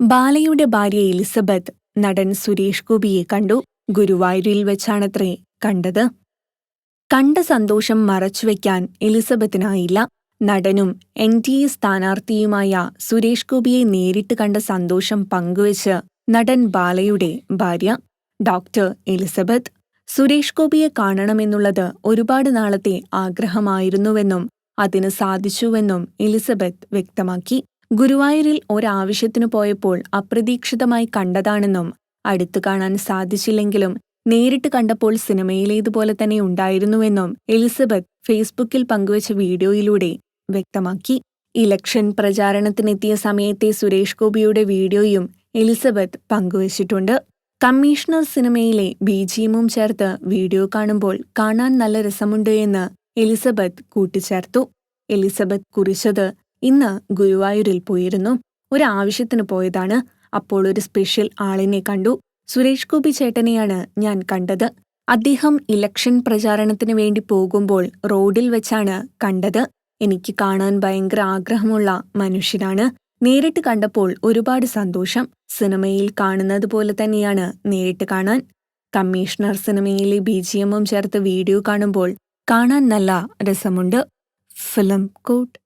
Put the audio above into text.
ബാലയുടെ ഭാര്യ എലിസബത്ത് നടൻ സുരേഷ് ഗോപിയെ കണ്ടു. ഗുരുവായൂരിൽ വെച്ചാണത്രേ കണ്ടത്. കണ്ട സന്തോഷം മറച്ചുവെക്കാൻ എലിസബത്തിനായില്ല. നടനും എൻ ഡി എ സ്ഥാനാർത്ഥിയുമായ സുരേഷ് ഗോപിയെ നേരിട്ട് കണ്ട സന്തോഷം പങ്കുവച്ച് നടൻ ബാലയുടെ ഭാര്യ ഡോക്ടർ എലിസബത്ത്. സുരേഷ് ഗോപിയെ കാണണമെന്നുള്ളത് ഒരുപാട് നാളത്തെ ആഗ്രഹമായിരുന്നുവെന്നും അതിന് സാധിച്ചുവെന്നും എലിസബത്ത് വ്യക്തമാക്കി. ഗുരുവായൂരിൽ ഒരാവശ്യത്തിനു പോയപ്പോൾ അപ്രതീക്ഷിതമായി കണ്ടതാണെന്നും അടുത്തു കാണാൻ സാധിച്ചില്ലെങ്കിലും നേരിട്ട് കണ്ടപ്പോൾ സിനിമയിലേതുപോലെ തന്നെ ഉണ്ടായിരുന്നുവെന്നും എലിസബത്ത് ഫേസ്ബുക്കിൽ പങ്കുവച്ച വീഡിയോയിലൂടെ വ്യക്തമാക്കി. ഇലക്ഷൻ പ്രചാരണത്തിനെത്തിയ സമയത്തെ സുരേഷ് ഗോപിയുടെ വീഡിയോയും എലിസബത്ത് പങ്കുവച്ചിട്ടുണ്ട്. കമ്മീഷണർ സിനിമയിലെ ബിജിഎമ്മും ചേർത്ത് വീഡിയോ കാണുമ്പോൾ കാണാൻ നല്ല രസമുണ്ട് എന്ന് എലിസബത്ത് കൂട്ടിച്ചേർത്തു. എലിസബത്ത് കുറിച്ചത് ഇന്ന് ഗുരുവായൂരിൽ പോയിരുന്നു. ഒരാവശ്യത്തിന് പോയതാണ്. അപ്പോൾ ഒരു സ്പെഷ്യൽ ആളിനെ കണ്ടു. സുരേഷ് ഗോപി ചേട്ടനെയാണ് ഞാൻ കണ്ടത്. അദ്ദേഹം ഇലക്ഷൻ പ്രചാരണത്തിന് വേണ്ടി പോകുമ്പോൾ റോഡിൽ വെച്ചാണ് കണ്ടത്. എനിക്ക് കാണാൻ ഭയങ്കര ആഗ്രഹമുള്ള മനുഷ്യനാണ്. നേരിട്ട് കണ്ടപ്പോൾ ഒരുപാട് സന്തോഷം. സിനിമയിൽ കാണുന്നത് പോലെ തന്നെയാണ് നേരിട്ട് കാണാൻ. കമ്മീഷണർ സിനിമയിലെ ബിജിഎമ്മും ചേർത്ത് വീഡിയോ കാണുമ്പോൾ കാണാൻ നല്ല രസമുണ്ട്. Film coat.